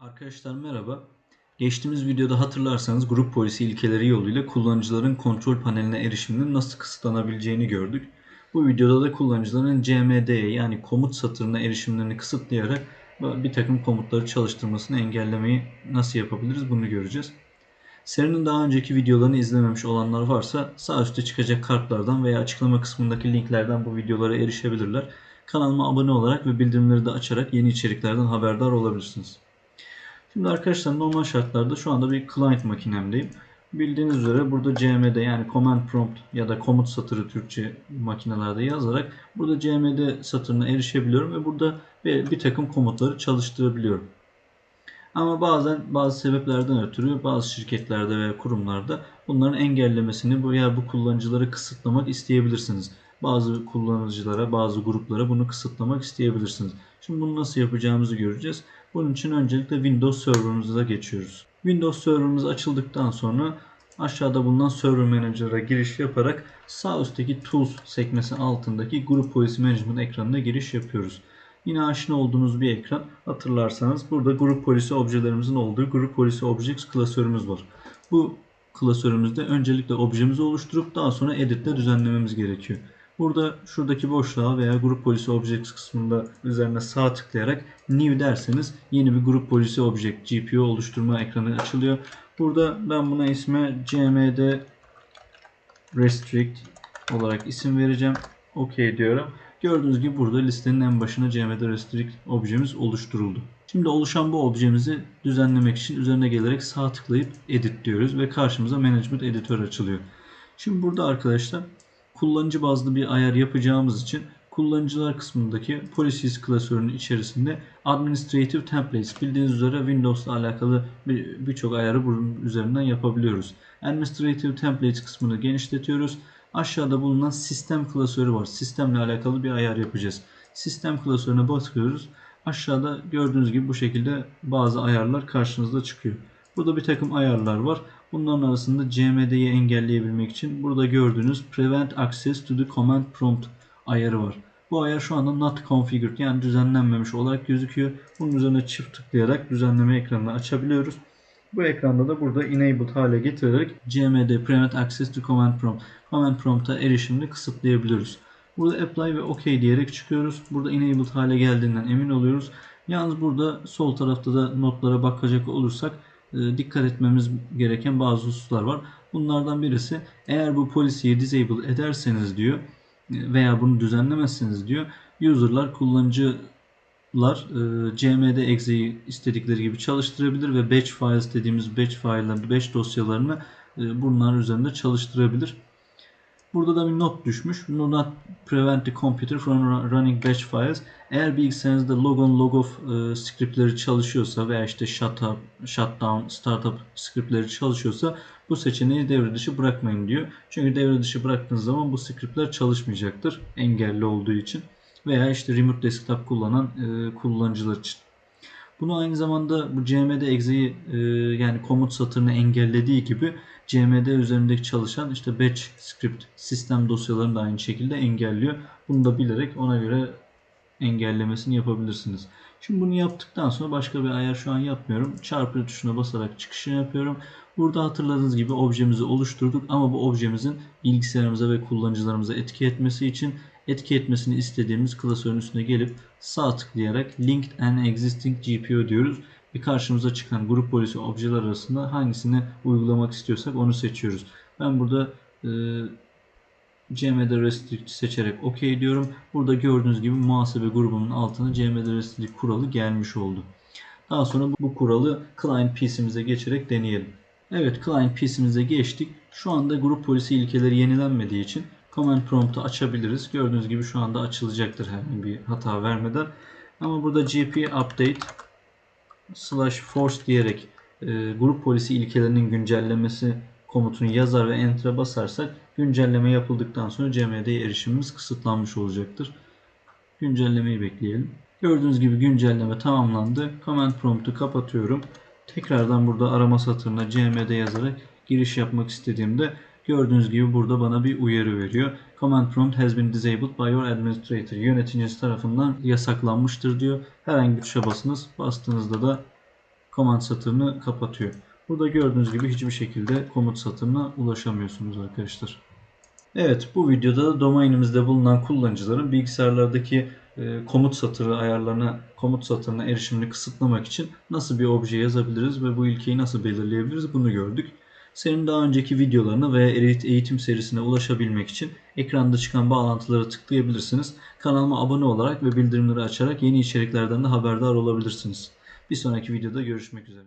Arkadaşlar merhaba. Geçtiğimiz videoda hatırlarsanız grup polisi ilkeleri yoluyla kullanıcıların kontrol paneline erişiminin nasıl kısıtlanabileceğini gördük. Bu videoda da kullanıcıların CMD'ye yani komut satırına erişimlerini kısıtlayarak bir takım komutları çalıştırmasını engellemeyi nasıl yapabiliriz bunu göreceğiz. Serinin daha önceki videolarını izlememiş olanlar varsa sağ üstte çıkacak kartlardan veya açıklama kısmındaki linklerden bu videolara erişebilirler. Kanalıma abone olarak ve bildirimleri de açarak yeni içeriklerden haberdar olabilirsiniz. Şimdi arkadaşlar normal şartlarda şu anda bir client makinemdeyim. Bildiğiniz üzere burada CMD yani command prompt ya da komut satırı Türkçe makinelerde yazarak burada CMD satırına erişebiliyorum ve burada bir, bir takım komutları çalıştırabiliyorum. Ama bazen bazı sebeplerden ötürü bazı şirketlerde veya kurumlarda bunların engellemesini veya bu kullanıcıları kısıtlamak isteyebilirsiniz. Bazı kullanıcılara, bazı gruplara bunu kısıtlamak isteyebilirsiniz. Şimdi bunu nasıl yapacağımızı göreceğiz. Bunun için öncelikle Windows Server'ımıza geçiyoruz. Windows Server'ımız açıldıktan sonra aşağıda bulunan Server Manager'a giriş yaparak sağ üstteki Tools sekmesi altındaki Group Policy Management ekranına giriş yapıyoruz. Yine aşina olduğunuz bir ekran. Hatırlarsanız burada Group Policy objelerimizin olduğu Group Policy Objects klasörümüz var. Bu klasörümüzde öncelikle objemizi oluşturup daha sonra editle düzenlememiz gerekiyor. Burada şuradaki boşluğa veya grup polisi object kısmında üzerine sağ tıklayarak new derseniz yeni bir grup polisi object GPO oluşturma ekranı açılıyor. Burada ben buna isme cmd restrict olarak isim vereceğim. OK diyorum. Gördüğünüz gibi burada listenin en başına cmd restrict objemiz oluşturuldu. Şimdi oluşan bu objemizi düzenlemek için üzerine gelerek sağ tıklayıp edit diyoruz ve karşımıza management editör açılıyor. Şimdi burada arkadaşlar kullanıcı bazlı bir ayar yapacağımız için kullanıcılar kısmındaki policies klasörünün içerisinde administrative templates bildiğiniz üzere Windows ile alakalı birçok bir ayarı bunun üzerinden yapabiliyoruz. Administrative templates kısmını genişletiyoruz. Aşağıda bulunan sistem klasörü var. Sistemle alakalı bir ayar yapacağız. Sistem klasörüne basıyoruz. Aşağıda gördüğünüz gibi bu şekilde bazı ayarlar karşınızda çıkıyor. Burada bir takım ayarlar var. Bunların arasında CMD'yi engelleyebilmek için burada gördüğünüz Prevent Access to the Command Prompt ayarı var. Bu ayar şu anda not configured yani düzenlenmemiş olarak gözüküyor. Bunun üzerine çift tıklayarak düzenleme ekranını açabiliyoruz. Bu ekranda da burada enabled hale getirerek CMD Prevent Access to Command Prompt Command Prompt'a erişimini kısıtlayabiliyoruz. Burada apply ve OK diyerek çıkıyoruz. Burada enabled hale geldiğinden emin oluyoruz. Yalnız burada sol tarafta da notlara bakacak olursak dikkat etmemiz gereken bazı hususlar var. Bunlardan birisi eğer bu polisiyi disable ederseniz diyor e, veya bunu düzenlemezseniz diyor user'lar kullanıcılar e, cmd exe'yi istedikleri gibi çalıştırabilir ve batch files dediğimiz batch file'larını, batch dosyalarını bunlar üzerinde çalıştırabilir. Burada da bir not düşmüş. Do not prevent the computer from running batch files. Eğer bilgisayarınızda logon logof e, scriptleri çalışıyorsa veya işte shut shutdown, startup scriptleri çalışıyorsa bu seçeneği devre dışı bırakmayın diyor. Çünkü devre dışı bıraktığınız zaman bu scriptler çalışmayacaktır engelli olduğu için veya işte remote desktop kullanan e, kullanıcılar için. Bunu aynı zamanda bu CMD exe'yi e, yani komut satırını engellediği gibi CMD üzerindeki çalışan işte batch script sistem dosyalarını da aynı şekilde engelliyor. Bunu da bilerek ona göre engellemesini yapabilirsiniz. Şimdi bunu yaptıktan sonra başka bir ayar şu an yapmıyorum. Çarpı tuşuna basarak çıkışını yapıyorum. Burada hatırladığınız gibi objemizi oluşturduk ama bu objemizin bilgisayarımıza ve kullanıcılarımıza etki etmesi için etki etmesini istediğimiz klasörün üstüne gelip sağ tıklayarak Linked and Existing GPO diyoruz. Ve karşımıza çıkan grup polisi objeler arasında hangisini uygulamak istiyorsak onu seçiyoruz. Ben burada e, CMD Restrict seçerek OK diyorum. Burada gördüğünüz gibi muhasebe grubunun altına CMD Restrict kuralı gelmiş oldu. Daha sonra bu kuralı client PC'mize geçerek deneyelim. Evet client PC'mize geçtik. Şu anda grup polisi ilkeleri yenilenmediği için command prompt'u açabiliriz. Gördüğünüz gibi şu anda açılacaktır herhangi bir hata vermeden. Ama burada gp update slash force diyerek e, grup polisi ilkelerinin güncellemesi komutunu yazar ve enter'a basarsak güncelleme yapıldıktan sonra CMD'ye erişimimiz kısıtlanmış olacaktır. Güncellemeyi bekleyelim. Gördüğünüz gibi güncelleme tamamlandı. Command prompt'u kapatıyorum. Tekrardan burada arama satırına CMD yazarak giriş yapmak istediğimde gördüğünüz gibi burada bana bir uyarı veriyor. Command prompt has been disabled by your administrator. Yöneticiniz tarafından yasaklanmıştır diyor. Herhangi bir tuşa basınız. Bastığınızda da command satırını kapatıyor. Burada gördüğünüz gibi hiçbir şekilde komut satırına ulaşamıyorsunuz arkadaşlar. Evet bu videoda da domainimizde bulunan kullanıcıların bilgisayarlardaki e, komut satırı ayarlarına, komut satırına erişimini kısıtlamak için nasıl bir obje yazabiliriz ve bu ilkeyi nasıl belirleyebiliriz bunu gördük. Senin daha önceki videolarına veya eğitim serisine ulaşabilmek için ekranda çıkan bağlantılara tıklayabilirsiniz. Kanalıma abone olarak ve bildirimleri açarak yeni içeriklerden de haberdar olabilirsiniz. Bir sonraki videoda görüşmek üzere.